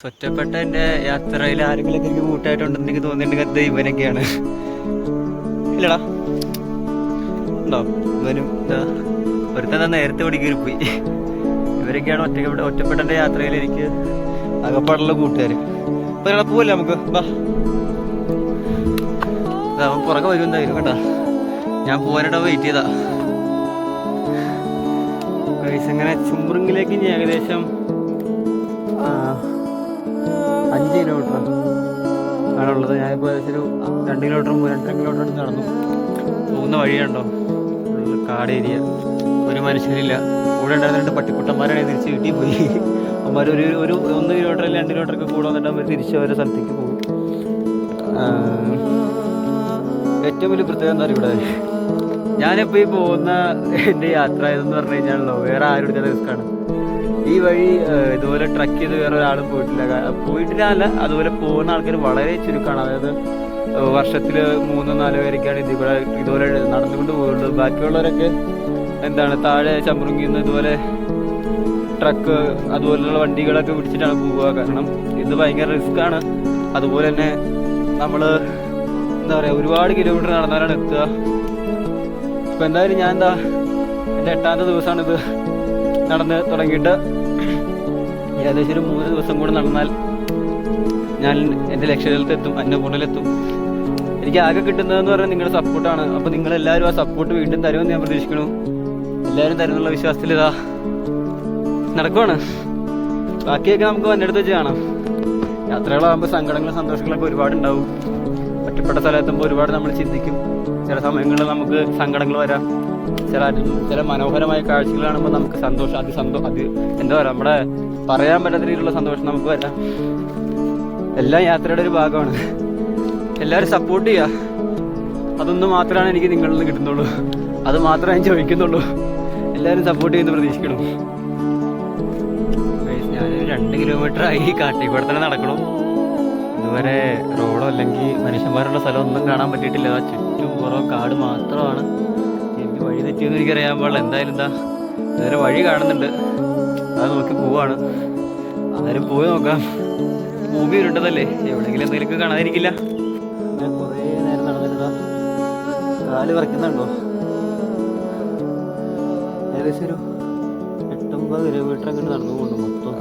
ഒറ്റപ്പെട്ട എന്റെ യാത്രയിൽ ആരെങ്കിലും എനിക്ക് കൂട്ടായിട്ടുണ്ടെന്ന് എനിക്ക് തോന്നിയിട്ടുണ്ടെങ്കിൽ അത് ഇവനൊക്കെയാണ് ഇല്ലടാ. ഉണ്ടോ? ഇവനും എന്താ ഒരുത്തൻ നേരത്തെ ഓടി പോയി ഇവരൊക്കെയാണ് ഒറ്റപ്പെട്ട ഒറ്റപ്പെട്ട യാത്രയിൽ എനിക്ക് അകപ്പാടുള്ള കൂട്ടുകാർ അപ്പോൾ ഒരാളെ പോവല്ലേ നമുക്ക്? അവൻ പുറകെ വരും എന്തായാലും കേട്ടാ. ഞാൻ പോകാനായിട്ട് വെയിറ്റ് ചെയ്താ. അങ്ങനെ ചുമ്പ്രിങ്ങിലേക്ക് ഇനി ഏകദേശം അഞ്ച് കിലോമീറ്റർ ആണുള്ളത് ഞാനിപ്പോൾ ഒരു രണ്ട് കിലോമീറ്റർ രണ്ടര കിലോമീറ്റർ അടുത്ത് നടന്നു. പോകുന്ന വഴിയുണ്ടോ കാട് ഏരിയ. ഒരു മനുഷ്യരില്ല കൂടെ ഉണ്ടായിരുന്ന രണ്ട് പട്ടിക്കുട്ടന്മാരാണ് തിരിച്ച് വീട്ടിൽ പോയി. അവന്മാർ ഒരു ഒരു ഒന്ന് കിലോമീറ്റർ രണ്ട് കിലോമീറ്റർ ഒക്കെ കൂടെ വന്നിട്ട് അവർ തിരിച്ച് അവരുടെ സ്ഥലത്തേക്ക് പോകും. ഏറ്റവും വലിയ പ്രത്യേകത എന്താ ഇവിടെ? ഞാനിപ്പോൾ ഈ പോകുന്ന എന്റെ യാത്ര ഇതെന്ന് പറഞ്ഞു കഴിഞ്ഞാണല്ലോ വേറെ ആരും എടുക്കാത്ത റിസ്ക്കാണ് ഈ വഴി ഇതുപോലെ ട്രക്ക് ചെയ്ത് വേറെ ഒരാളും പോയിട്ടില്ല. പോയിട്ടില്ല അല്ല അതുപോലെ പോകുന്ന ആൾക്കാർ വളരെ ചുരുക്കമാണ് അതായത് വർഷത്തിൽ മൂന്നോ നാലോ പേരൊക്കെയാണ് ഇതുപോലെ ഇതുപോലെ നടന്നുകൊണ്ട് പോകുള്ളൂ ബാക്കിയുള്ളവരൊക്കെ എന്താണ് താഴെ ചമ്രുങ്ങിന്ന് ഇതുപോലെ ട്രക്ക് അതുപോലെയുള്ള വണ്ടികളൊക്കെ പിടിച്ചിട്ടാണ് പോവുക. കാരണം ഇത് ഭയങ്കര റിസ്ക് ആണ്. അതുപോലെ തന്നെ നമ്മൾ എന്താ പറയുക ഒരുപാട് കിലോമീറ്റർ നടന്നാലാണ് എത്തുക. ഇപ്പം എന്തായാലും ഞാൻ എന്താ എന്റെ എട്ടാമത്തെ ദിവസമാണിത്. നടന്ന് തുടങ്ങിയിട്ട് ഏകദേശം ഒരു മൂന്ന് ദിവസം കൂടെ നടന്നാൽ ഞാൻ എന്റെ ലക്ഷ്യത്തിലെത്തും അന്നപൂർണയിലെത്തും എനിക്ക് ആകെ കിട്ടുന്നതെന്ന് പറഞ്ഞാൽ നിങ്ങളുടെ സപ്പോർട്ടാണ് അപ്പോൾ നിങ്ങളെല്ലാവരും ആ സപ്പോർട്ട് വീണ്ടും തരുമെന്ന് ഞാൻ പ്രതീക്ഷിക്കുന്നു. എല്ലാവരും തരുന്നുള്ള വിശ്വാസത്തിൽ ഇതാ നടക്കുവാണ്. ബാക്കിയൊക്കെ നമുക്ക് വന്നെടുത്ത് വെച്ച് കാണാം. യാത്രകളാകുമ്പോൾ സങ്കടങ്ങളും സന്തോഷങ്ങളൊക്കെ ഒരുപാടുണ്ടാവും. ഒറ്റപ്പെട്ട സ്ഥലത്തുമ്പോൾ ഒരുപാട് നമ്മൾ ചിന്തിക്കും. ചില സമയങ്ങളിൽ നമുക്ക് സങ്കടങ്ങൾ വരാം. ചില ചില മനോഹരമായ കാഴ്ചകൾ കാണുമ്പോൾ നമുക്ക് സന്തോഷം അതി സന്തോ അത് എന്താ പറയുക നമ്മുടെ പറയാൻ പറ്റാത്ത രീതിയിലുള്ള സന്തോഷം നമുക്ക് വരാം. എല്ലാം യാത്രയുടെ ഒരു ഭാഗമാണ്. എല്ലാവരും സപ്പോർട്ട് ചെയ്യുക അതൊന്നും മാത്രമാണ് എനിക്ക് നിങ്ങളിൽ നിന്ന് കിട്ടുന്നുള്ളൂ. അത് മാത്രമേ ഞാൻ ചോദിക്കുന്നുള്ളൂ. എല്ലാവരും സപ്പോർട്ട് ചെയ്യുന്ന പ്രതീക്ഷിക്കണം ഞാനൊരു രണ്ട് കിലോമീറ്റർ ആയി കാട്ടിക്കൂടെ തന്നെ നടക്കണം. ഇതുവരെ റോഡോ അല്ലെങ്കിൽ മനുഷ്യന്മാരുള്ള സ്ഥലം ഒന്നും കാണാൻ പറ്റിയിട്ടില്ല. ചുറ്റും കുറവ് കാട് മാത്രമാണ്. വഴി തെറ്റിയെന്ന് എനിക്കറിയാൻ പാടില്ല. എന്തായാലും എന്താ നേരെ വഴി കാണുന്നുണ്ട്. അത് നോക്കി പോവാണ്. അന്നേരം പോയി നോക്കാം. ഭൂമി ഉരുണ്ടതല്ലേ? എവിടെയെങ്കിലും എന്തെങ്കിലും കാണാതിരിക്കില്ല. ഞാൻ കുറേ നേരം നടന്നിട്ടാ കാൽ പറിക്കുന്നുണ്ടോ ഏകദേശം ഒരു എട്ടൊമ്പത് കിലോമീറ്റർ അങ്ങോട്ട് നടന്നു പോകുന്നു മൊത്തം.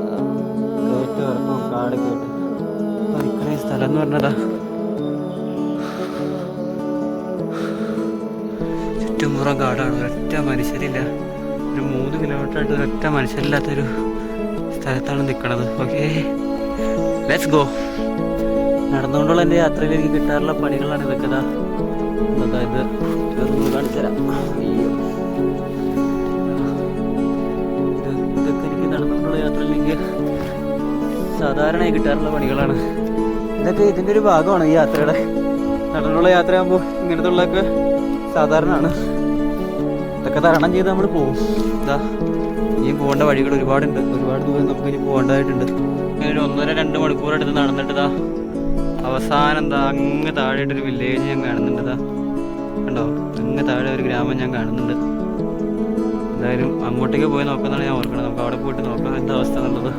കയറ്റം ഇറക്കം കാട് കേട്ട്. പറിക്കണ സ്ഥലം എന്ന് പറഞ്ഞതാ. ചുറ്റുമുറം കാടാണ് ഒരൊറ്റ മനുഷ്യരില്ല. ഒരു മൂന്ന് കിലോമീറ്റർ ആയിട്ട് ഒരൊറ്റ മനുഷ്യരില്ലാത്തൊരു സ്ഥലത്താണ് നിൽക്കുന്നത് ഓക്കെ ലെറ്റ്സ് ഗോ നടന്നുകൊണ്ടുള്ള എന്റെ യാത്രയിൽ എനിക്ക് കിട്ടാറുള്ള പണികളാണ് ഇതൊക്കെ. അതായത് കാണിച്ചു ഇതൊക്കെ എനിക്ക് നടന്നുകൊണ്ടുള്ള യാത്രയിൽ എനിക്ക് സാധാരണയായി കിട്ടാറുള്ള പണികളാണ്. ഇതൊക്കെ ഇതിന്റെ ഒരു ഭാഗമാണ് ഈ യാത്രയുടെ. നടന്നുള്ള യാത്രയാകുമ്പോൾ ഇങ്ങനത്തെ ഉള്ളതൊക്കെ സാധാരണമാണ് ഇതൊക്കെ തരണം ചെയ്ത് നമ്മൾ പോകും ഇതാ ഇനി പോകേണ്ട വഴികൾ ഒരുപാടുണ്ട്. ഒരുപാട് ദൂരം നമുക്ക് ഇനി പോകേണ്ടതായിട്ടുണ്ട്. ഒരു ഒന്നര രണ്ട് മണിക്കൂർ എടുത്ത് നടന്നിട്ടതാ അവസാനം എന്താ അങ്ങ് താഴെയായിട്ടൊരു വില്ലേജ് ഞാൻ കാണുന്നുണ്ട് കണ്ടോ? അങ്ങ് താഴെ ഒരു ഗ്രാമം ഞാൻ കാണുന്നുണ്ട്. എന്തായാലും അങ്ങോട്ടേക്ക് പോയി നോക്കുന്നതാണ് ഞാൻ ഓർക്കുന്നത് നമുക്ക് അവിടെ പോയിട്ട് നോക്കാം എന്താ അവസ്ഥ എന്നുള്ളത്.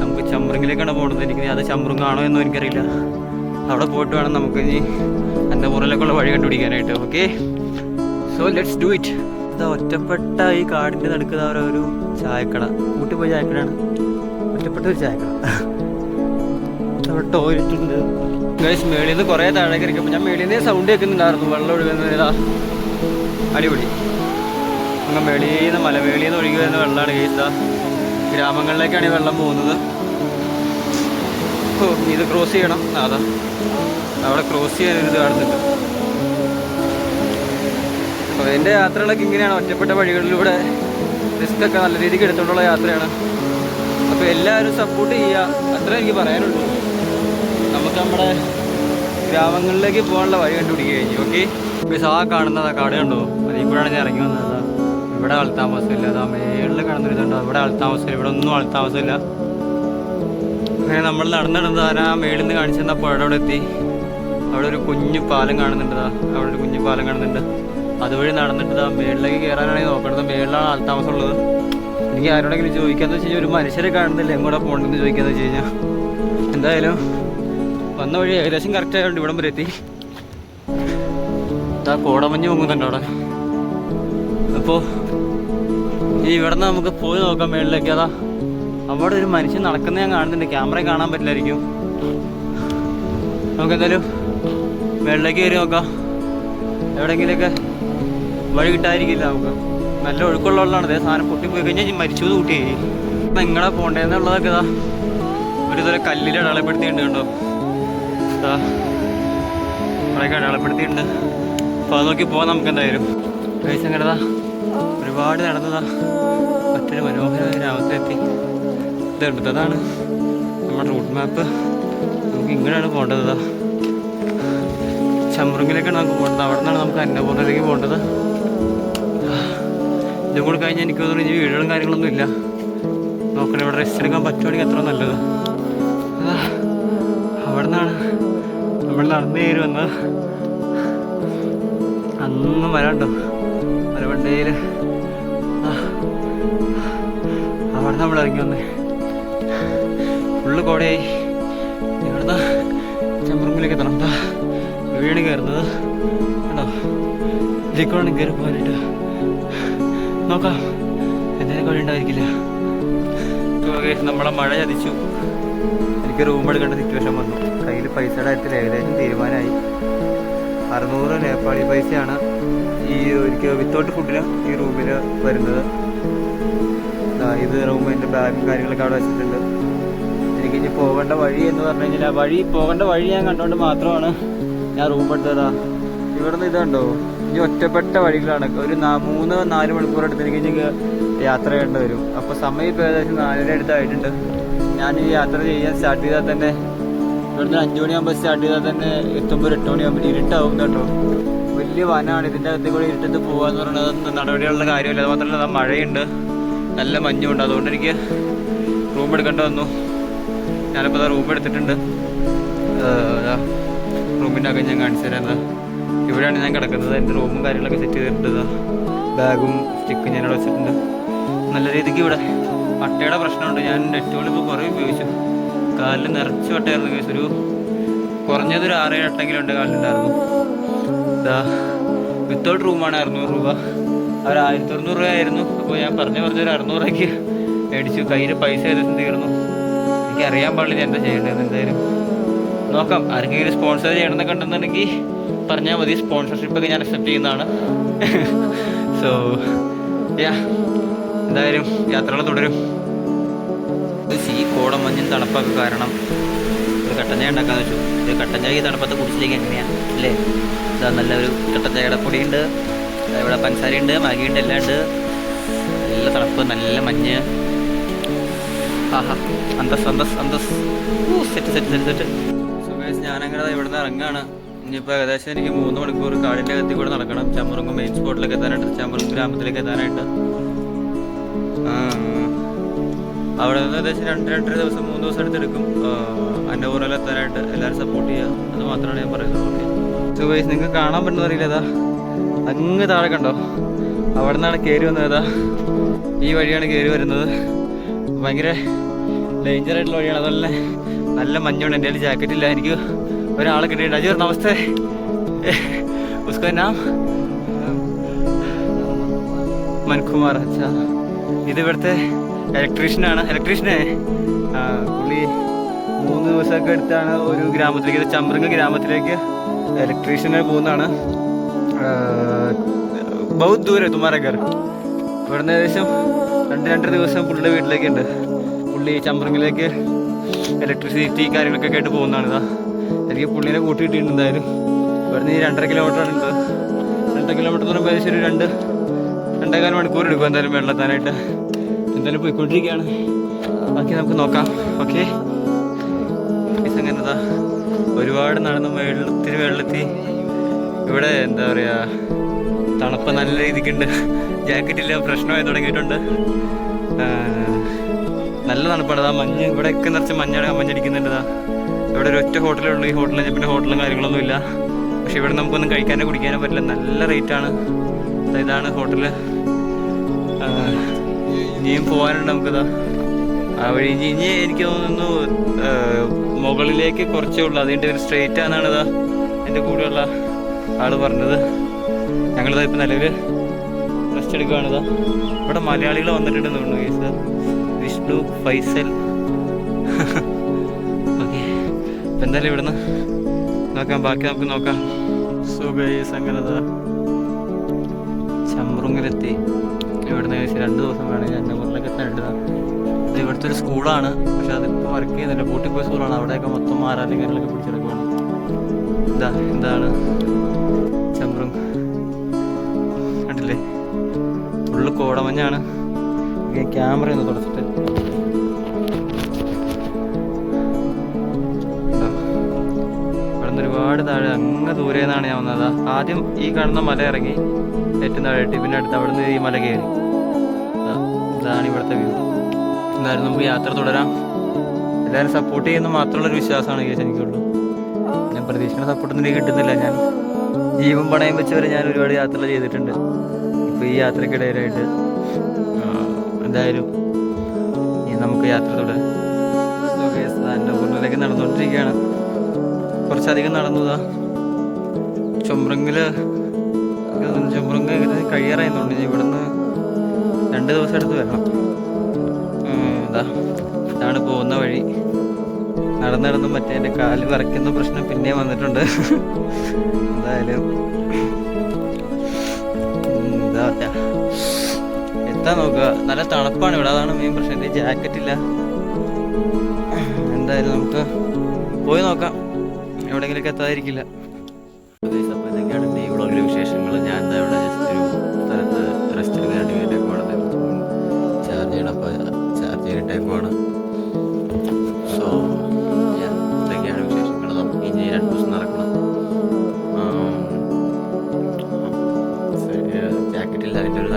നമുക്ക് ചമ്പ്രിങ്ങിലേക്കാണ് പോകുന്നത് എനിക്ക് അത് കാണോ എന്നും എനിക്കറിയില്ല. അവിടെ പോയിട്ട് വേണം നമുക്ക് ഇനി എന്റെ മുറിലേക്കുള്ള വഴി കണ്ടുപിടിക്കാനായിട്ട്. Okay so let's do it ഇതാ ഒറ്റപ്പെട്ട ഈ കാടിന്റെ നടുക്ക് ഇതാ ഒരു ചായക്കട. കൂട്ടി പോയി ചായക്കടയാണ്. ഒറ്റപ്പെട്ട ഒരു ചായക്കട. അവിടെ ടോയ്ലറ്റ് ഉണ്ട്. മേളിൽ നിന്ന് കുറേ താഴേക്ക് ഇറക്കിയപ്പോൾ ഞാൻ മേളിൽ നിന്ന് സൗണ്ട് കേൾക്കുന്നുണ്ടായിരുന്നു വെള്ളം ഒഴുകുന്നതാ അടിപൊളി. അങ്ങ് മേളിയിൽ നിന്ന് മലമേളിയിൽ നിന്ന് ഒഴുകി വരുന്ന വെള്ളമാണ് ഗൈസ് ഗ്രാമങ്ങളിലേക്കാണ് ഈ വെള്ളം പോകുന്നത്. ഓ ഇത് ക്രോസ് ചെയ്യണം. അതാ. അവിടെ ക്രോസ് ചെയ്യാൻ ഒരു ഇത് കാണുന്നുണ്ട്. എന്റെ യാത്രകളൊക്കെ ഇങ്ങനെയാണ്. ഒറ്റപ്പെട്ട വഴികളിലൂടെ റിസ്ക് ഒക്കെ നല്ല രീതിക്ക് എടുത്തുകൊണ്ടുള്ള യാത്രയാണ്. അപ്പോൾ എല്ലാവരും സപ്പോർട്ട് ചെയ്യുക. അത്ര എനിക്ക് പറയാനുള്ളൂ. നമുക്ക് നമ്മുടെ ഗ്രാമങ്ങളിലേക്ക് പോകാനുള്ള വഴി കണ്ടുപിടിക്കുക കഴിഞ്ഞു ഓക്കെ ഇപ്പോൾ ആ കാണുന്നത് കാട് കണ്ടോ? അതിൽ കൂടെയാണ് ഞാൻ ഇറങ്ങി വന്നത്. അതാ ഇവിടെ ആൾത്താമസമില്ല അതാ മേളിൽ കാണുന്നൊരു ഇതുണ്ടോ? ഇവിടെ ആൾത്താമസമില്ല ഇവിടെ ഒന്നും ആൾത്താമസമില്ല അങ്ങനെ നമ്മൾ നടന്നിടുന്നത് ആ മേളിൽ നിന്ന് കാണിച്ചു തന്ന പുഴയുടെ അവിടെ എത്തി. അവിടെ ഒരു കുഞ്ഞു പാലം കാണുന്നുണ്ട്. അവിടെ ഒരു കുഞ്ഞു പാലം കാണുന്നുണ്ട്. അതുവഴി നടന്നിട്ട് മേളിലേക്ക് കയറാനാണെങ്കിൽ നോക്കണത് മേളിലാണ് ആൾത്താമസം ഉള്ളത് എനിക്ക് ആരോടെങ്കിലും ചോദിക്കാന്ന് വെച്ച് കഴിഞ്ഞാൽ ഒരു മനുഷ്യരെ കാണുന്നില്ല. എങ്ങോട്ടാ പോകണമെന്ന് ചോദിക്കാന്ന് വെച്ച് കഴിഞ്ഞാൽ. എന്തായാലും വന്ന വഴി ഏകദേശം കറക്റ്റ് ആയതുകൊണ്ട് ഇവിടം വരെ എത്തി. ആ കോടമഞ്ഞ് പൊങ്ങുന്നുണ്ട് അവിടെ. അപ്പോൾ ഈ ഇവിടെ നിന്ന് നമുക്ക് പോയി നോക്കാം മേളിലേക്ക്. അതാ അവിടെ ഒരു മനുഷ്യൻ നടക്കുന്ന ഞാൻ കാണുന്നുണ്ട്. ക്യാമറ കാണാൻ പറ്റില്ലായിരിക്കും. നമുക്ക് എന്തായാലും മേളിലേക്ക് കയറി നോക്കാം. എവിടെയെങ്കിലുമൊക്കെ വഴി കിട്ടാതിരിക്കില്ല നമുക്ക്. നല്ല ഒഴുക്കുള്ള വെള്ളമാണ് അതേ സാധനം പൊട്ടിപ്പോയി കഴിഞ്ഞാൽ മരിച്ചു കൂട്ടി നിങ്ങളെ പോണ്ടേന്നുള്ളതൊക്കെ ഇതാ. ഒരു ഇതുവരെ കല്ലിൽ അടയാളപ്പെടുത്തിയിട്ടുണ്ട് കണ്ടോ? ഇതാ. അവിടെയൊക്കെ അടയാളപ്പെടുത്തിയിട്ടുണ്ട്. അപ്പോൾ അത് നോക്കി പോകാം നമുക്ക് എന്തായാലും. പൈസ കണ്ടതാ ഒരുപാട് നടന്നതാ. മറ്റൊരു മനോഹരമായ ഗ്രാമത്തിലെത്തി ഇതെടുത്തതാണ് നമ്മുടെ റൂട്ട് മാപ്പ് നമുക്ക് ഇങ്ങനെയാണ് പോകേണ്ടത് ഇതാ. ചമ്രുങ്ങിലേക്കാണ് നമുക്ക് പോകേണ്ടത് അവിടെ നിന്നാണ് നമുക്ക് അന്നപൂർണയിലേക്ക് പോകേണ്ടത് ഇതും കൂടി കഴിഞ്ഞാൽ എനിക്ക് തോന്നുന്നു ഇനി വീടുകളും കാര്യങ്ങളൊന്നും ഇല്ല. നോക്കണം ഇവിടെ റെസ്റ്റ് എടുക്കാൻ പറ്റുവാണെങ്കിൽ എത്ര നല്ലത്. അവിടെ നിന്നാണ് നമ്മൾ നടന്നു കയറി വന്നത്. അന്നും വരാണ്ടോ മലവണ്ടയിൽ അവിടെ നമ്മൾ ഇറങ്ങി വന്നേ. ഫുള്ള് കോടയായി. ഇവിടുന്ന് ചെമ്പറമ്പിലേക്ക് എത്തണം. വീണ് കയറുന്നത്. കേട്ടോ ഇതിക്കൂടാണ് കയറി പോകാനായിട്ട്. നോക്കാം. എന്തെങ്കിലും വഴി നമ്മളെ മഴ ചതിച്ചു. എനിക്ക് റൂം എടുക്കേണ്ട സിറ്റുവേഷൻ വന്നു. കയ്യിൽ പൈസയുടെ കാര്യത്തിൽ ഏകദേശം തീരുമാനമായി. അറുന്നൂറ് നേപ്പാളി പൈസയാണ് ഈ എനിക്ക് വിത്തൗട്ട് ഫുഡിന് ഈ റൂമിൽ വരുന്നത്. ഇത് റൂമിന്റെ ബാഗും കാര്യങ്ങളൊക്കെ അവിടെ വെച്ചിട്ടുണ്ട്. എനിക്ക് ഇനി പോകേണ്ട വഴി എന്ന് പറഞ്ഞു കഴിഞ്ഞാൽ ആ വഴി പോകേണ്ട വഴി ഞാൻ കണ്ടുകൊണ്ട് മാത്രമാണ് ഞാൻ റൂം എടുത്തതാ. ഇവിടുന്ന് ഇതുണ്ടോ ഇനി ഒറ്റപ്പെട്ട വഴികളാണ്. ഒരു മൂന്ന് നാല് മണിക്കൂർ അടുത്തേക്ക് എനിക്ക് യാത്ര ചെയ്യേണ്ടി വരും. അപ്പോൾ സമയം ഇപ്പോൾ ഏകദേശം നാലര അടുത്തായിട്ടുണ്ട്. ഞാൻ ഈ യാത്ര ചെയ്യാൻ സ്റ്റാർട്ട് ചെയ്താൽ തന്നെ ഇവിടുന്ന് അഞ്ചു മണിയാകുമ്പോൾ സ്റ്റാർട്ട് ചെയ്താൽ തന്നെ എത്തുമ്പോൾ ഒരു എട്ട് മണിയാകുമ്പോൾ ഇരുട്ടാവും കേട്ടോ വലിയ വനമാണ് ഇതിന്റെ അകത്ത് കൂടെ ഇരുട്ടത്ത് പോകാന്ന് പറയുന്നത് നടപടികളുടെ കാര്യമില്ല. അത് മാത്രമല്ല മഴയുണ്ട്. നല്ല മഞ്ഞുണ്ട്. അതുകൊണ്ട് എനിക്ക് റൂം എടുക്കേണ്ടി വന്നു. ഞാനിപ്പോൾ റൂം എടുത്തിട്ടുണ്ട്. റൂമിന്റെ അകം ഞാൻ കാണിച്ചു തരാം ഇവിടെയാണ് ഞാൻ കിടക്കുന്നത്. എന്റെ റൂമും കാര്യങ്ങളൊക്കെ സെറ്റ് ചെയ്തിട്ടുണ്ട്. ബാഗും സ്റ്റിക്കും ഞാൻ ഇവിടെ വെച്ചിട്ടുണ്ട്. നല്ല രീതിക്ക് ഇവിടെ വട്ടയുടെ പ്രശ്നമുണ്ട്. ഞാൻ നെറ്റ് ഇപ്പോൾ കുറേ ഉപയോഗിച്ചു. കാലിൽ നിറച്ച് വട്ടയായിരുന്നു കേസ്. ഒരു കുറഞ്ഞതൊരു ആറേഴ് എട്ടെങ്കിലും ഉണ്ട് കാലിലുണ്ടായിരുന്നു. ഇതാ വിത്തൗട്ട് റൂമാണ് അറുന്നൂറ് രൂപ. അവർ ആയിരത്തി അറുന്നൂറ് രൂപ ആയിരുന്നു അപ്പോൾ ഞാൻ പറഞ്ഞു പറഞ്ഞൊരു അറുന്നൂറൊക്കെ മേടിച്ചു. കയ്യിൽ പൈസ ഏകദേശം തീർന്നു. എനിക്ക് അറിയാൻ പാടില്ല എന്താ ചെയ്യേണ്ടത് എന്തായാലും. നോക്കാം. ആർക്കെങ്കിലും സ്പോൺസർ ചെയ്യണമെന്നൊക്കെ ഉണ്ടെന്നുണ്ടെങ്കിൽ പറഞ്ഞാൽ മതി. സ്പോൺസർഷിപ്പ് ഒക്കെ ഞാൻ അക്സെപ്റ്റ് ചെയ്യുന്നതാണ്. സോ യാ എന്തായാലും യാത്രകൾ തുടരും. ഈ കോടമഞ്ഞും തണുപ്പൊക്കെ കാരണം ഒരു കട്ടൻ ചായ ഉണ്ടാക്കാന്ന് വെച്ചു. ഇത് കട്ടൻ ചായ ഈ തണുപ്പത്തെ കുടിച്ചിലേക്ക് എങ്ങനെയാണ് അല്ലേ? ഇതാ നല്ലൊരു കട്ടൻ ചായയുടെ പൊടിയുണ്ട്. ഇവിടെ പഞ്ചസാരയുണ്ട് മാഗിയുണ്ട് എല്ലാം ഉണ്ട്. നല്ല തണുപ്പ് നല്ല മഞ്ഞ്. ആഹാ. അന്തസ് അന്തസ് അന്തസ്. സെറ്റ് സെറ്റ് സെറ്റ് സെറ്റ് ഞാനങ്ങനെ ഇവിടുന്ന് ഇറങ്ങാണ്. ഇനിയിപ്പോൾ ഏകദേശം എനിക്ക് മൂന്ന് മണിക്കൂർ കാടിന്റെ കത്തി കൂടെ നടക്കണം. ചമ്പറങ്ങ് മെയിൻ സ്പോട്ടിലേക്ക് എത്താനായിട്ട് ചമ്മറും ഗ്രാമത്തിലേക്ക് എത്താനായിട്ട്. അവിടെ നിന്ന് ഏകദേശം രണ്ട് രണ്ടര ദിവസം മൂന്ന് ദിവസം എടുത്തെടുക്കും അന്നപൂർവം എത്താനായിട്ട് എല്ലാവരും സപ്പോർട്ട് ചെയ്യുക. അത് മാത്രമാണ് ഞാൻ പറയുന്നത്. ഓക്കെ സുമേഷ് നിങ്ങൾക്ക് കാണാൻ പറ്റുന്ന അറിയില്ല ഏതാ? അങ്ങ് താഴെ കണ്ടോ? അവിടെ നിന്നാണ് കയറി വന്നത് ഈ വഴിയാണ് കയറി വരുന്നത്. ഭയങ്കര ഡേഞ്ചർ ആയിട്ടുള്ള വഴിയാണ്. തന്നെ നല്ല മഞ്ഞുണ്ട് എന്റെ കയ്യിൽ ജാക്കറ്റ് ഇല്ല. എനിക്ക് ഒരാളെ കിട്ടിയിട്ടുണ്ട്. അജീർ നമസ്തേ. ഉസ്കോ नाम മൻകുമാർ അച്ഛാ. ഇത് ഇവിടുത്തെ ഇലക്ട്രീഷ്യനാണ് ഇലക്ട്രീഷ്യനെ പുള്ളി മൂന്ന് ദിവസമൊക്കെ എടുത്താണ് ഒരു ഗ്രാമത്തിലേക്ക് ചമ്പ്രങ്ങ ഗ്രാമത്തിലേക്ക് ഇലക്ട്രീഷ്യനെ പോകുന്നതാണ്. ബഹു ദൂരം തുമാരക്കർ ഇവിടുന്ന് ഏകദേശം രണ്ട് രണ്ടര ദിവസം പുള്ളിയുടെ വീട്ടിലേക്ക് ഉണ്ട് പുള്ളി ചമ്പ്രങ്ങിലേക്ക് ഇലക്ട്രിസിറ്റി കാര്യങ്ങളൊക്കെ ആയിട്ട് പോകുന്നതാണ് ഇതാ. എനിക്ക് പുള്ളിനെ കൂട്ടി എന്തായാലും. ഇവിടുന്ന് ഈ രണ്ടര കിലോമീറ്റർ ആണ് ഉണ്ട് രണ്ടര കിലോമീറ്റർ എന്ന് പറയുമ്പോൾ ഒരു രണ്ട് രണ്ടേകാൽ മണിക്കൂർ എടുക്കും എന്തായാലും വെള്ളത്താനായിട്ട്. എന്തായാലും പോയിക്കൊണ്ടിരിക്കുകയാണ്. ബാക്കി നമുക്ക് നോക്കാം. ഓക്കെ അങ്ങനതാ ഒരുപാട് നടന്ന് വെള്ളത്തിൽ വെള്ളത്തിൽ ഇവിടെ എന്താ പറയുക തണുപ്പ് നല്ല രീതിക്കുണ്ട്. ജാക്കറ്റില്ല പ്രശ്നമായി തുടങ്ങിയിട്ടുണ്ട്. നല്ല തണുപ്പാണ്. ആ മഞ്ഞ് ഇവിടെയൊക്കെ നിറച്ച് മഞ്ഞ മഞ്ഞടിക്കുന്നുണ്ട്. ഇവിടെ ഒരു ഒറ്റ ഹോട്ടലേ ഉള്ളൂ ഈ ഹോട്ടലിൽ പിന്നെ ഹോട്ടലും കാര്യങ്ങളൊന്നും ഇല്ല. പക്ഷെ ഇവിടെ നമുക്കൊന്നും കഴിക്കാനോ കുടിക്കാനോ പറ്റില്ല. നല്ല റേറ്റാണ്. ഇതാണ് ഹോട്ടൽ. ഇനിയും പോകാനുണ്ട് നമുക്കിതാ. ആ വഴി ഇനി ഇനി എനിക്ക് തോന്നുന്നു മുകളിലേക്ക് കുറച്ചേ ഉള്ളൂ. അതിന്റെ ഒരു സ്ട്രേറ്റ് ആണെന്നാണ് ഇതാ എന്റെ കൂടെയുള്ള ആൾ പറഞ്ഞത്. ഞങ്ങളിതാ ഇപ്പം നിലവിൽ റെസ്റ്റ് എടുക്കുകയാണിതാ ഇവിടെ മലയാളികൾ വന്നിട്ടുണ്ടെന്ന് തോന്നുന്നു കേസ്. വിഷ്ണു ഫൈസൽ ഓക്കെ ഇപ്പം എന്തായാലും ഇവിടുന്ന് നോക്കാം ബാക്കി നമുക്ക് നോക്കാം. സുഖേസ് അങ്ങനതാ ചമ്പ്രുങ്ങിലെത്തി. ഇവിടുന്ന് രണ്ട് ദിവസം വേണമെങ്കിൽ എന്റെ മുറിലൊക്കെ എത്താനുണ്ട് ഇത് ഇവിടുത്തെ ഒരു സ്കൂളാണ്. പക്ഷെ അതിപ്പോൾ വർക്ക് ചെയ്യുന്നില്ല. പൂട്ടിപ്പോയ സ്കൂളാണ്. അവിടെയൊക്കെ മൊത്തം മാറാലിങ്ങനെയൊക്കെ പിടിച്ചെടുക്കുകയാണ് ഇതാ എന്താണ് ചമ്പ്രുങ്. കണ്ടില്ലേ? ഫുള്ള് കോടമഞ്ഞാണ്. ക്യാമറ ഒന്ന് തുടച്ചിട്ട്. ഇവിടുന്ന് ഒരുപാട് താഴെ അങ്ങ് ദൂരെ നിന്നാണ് ഞാൻ വന്നത്. ആദ്യം ഈ കാണുന്ന മല ഇറങ്ങി ഏറ്റവും താഴെ എത്തി പിന്നെ അടുത്ത് അവിടുന്ന് ഈ മല കയറി. ഇതാ, ഇതാണ് ഇവിടുത്തെ വ്യൂ. എന്തായാലും നമുക്ക് യാത്ര തുടരാം. എല്ലാവരും സപ്പോർട്ട് ചെയ്യുന്ന മാത്രമുള്ള ഒരു വിശ്വാസമാണ് കേസ് എനിക്കുള്ളൂ ഞാൻ പ്രതീക്ഷിക്കുന്ന സപ്പോർട്ടൊന്നും എനിക്ക് കിട്ടുന്നില്ല. ഞാൻ ജീവൻ പണയം വെച്ച് വരെ ഞാൻ ഒരുപാട് യാത്രകൾ ചെയ്തിട്ടുണ്ട്. ഇപ്പോൾ ഈ യാത്രക്കിടയിലായിട്ട് എന്തായാലും ഇനി നമുക്ക് യാത്ര തുടരാം. എന്റെ മുന്നിലേക്ക് നടന്നുകൊണ്ടിരിക്കുകയാണ്. കുറച്ചധികം നടന്നതാ ചുമ്രങ്ങിൽ ചുമ്രങ്ങ കഴിയാറായിരുന്നുണ്ട് ഇവിടുന്ന് രണ്ട് ദിവസം എടുത്ത് വരണം. ഇതാ ഇതാണ് പോകുന്ന വഴി. നടന്ന് നടന്ന് മറ്റേ എന്റെ കാൽ വിറയ്ക്കുന്ന പ്രശ്നം പിന്നെ വന്നിട്ടുണ്ട്. എന്തായാലും ഉം, എത്താൻ നോക്കുക. നല്ല തണുപ്പാണ് ഇവിടെ. അതാണ് മെയിൻ പ്രശ്നം. ജാക്കറ്റ് ഇല്ല. എന്തായാലും നമുക്ക് പോയി നോക്കാം. എവിടെയെങ്കിലൊക്കെ എത്താതിരിക്കില്ല. അപ്പോൾ വിശേഷങ്ങൾ. ഞാൻ എന്താ ഇവിടെ സ്ഥലത്ത് റെസ്റ്റ് എടുക്കാനായിട്ട് കയറിയേക്കുവാണ് ചാർജ് ചെയ്യണം. അപ്പോൾ ചാർജ് ചെയ്തിട്ടേക്കുവാണ് സോ ഇതൊക്കെയാണ് വിശേഷങ്ങൾ. നമുക്ക് ഇനി രണ്ട് ദിവസം നടക്കണം. ജാക്കറ്റില്ല അതിന്റെ ഒരു